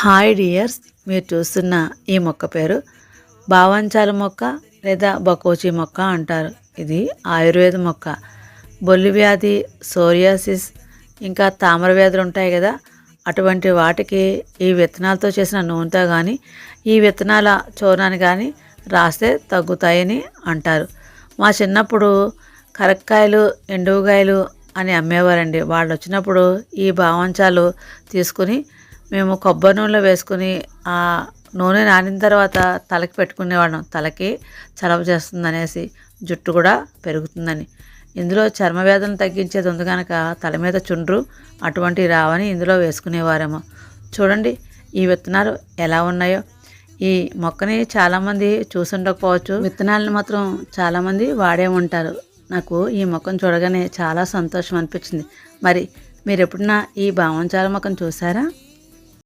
Hi dears మీరు చూస్తున్న ఈ మొక్క పేరు బావంచాల మొక్క లేదా బకోచి మొక్క అంటారు. ఇది ఆయుర్వేద మొక్క. బొల్లి వ్యాధి సోరియాసిస్ ఇంకా తామర వ్యాధులు ఉంటాయి కదా అటువంటి వాటికి ఈ విత్తనాలతో చేసిన నూనెతో కానీ ఈ విత్తనాల చూర్ణాన్ని కానీ రాస్తే తగ్గుతాయని అంటారు. మా చిన్నప్పుడు కరక్కాయలు ఎండుగాయలు అని అమ్మేవారండి. వాళ్ళు వచ్చినప్పుడు ఈ భావంచాలు తీసుకుని మేము కొబ్బరి నూనెలో వేసుకుని ఆ నూనె నానిన తర్వాత తలకి పెట్టుకునేవాళ్ళం. తలకి చలవ చేస్తుంది అనేసి జుట్టు కూడా పెరుగుతుందని. ఇందులో చర్మ వ్యాధులను తగ్గించేది ఉంది కనుక తల మీద చుండ్రు అటువంటి రావని ఇందులో వేసుకునేవారేమో. చూడండి ఈ విత్తనాలు ఎలా ఉన్నాయో. ఈ మొక్కని చాలామంది చూసుండకపోవచ్చు. విత్తనాలను మాత్రం చాలామంది వాడే ఉంటారు. నాకు ఈ మొక్కను చూడగానే చాలా సంతోషం అనిపించింది. మరి మీరు ఎప్పుడన్నా ఈ భావంచాల మొక్కను చూసారా?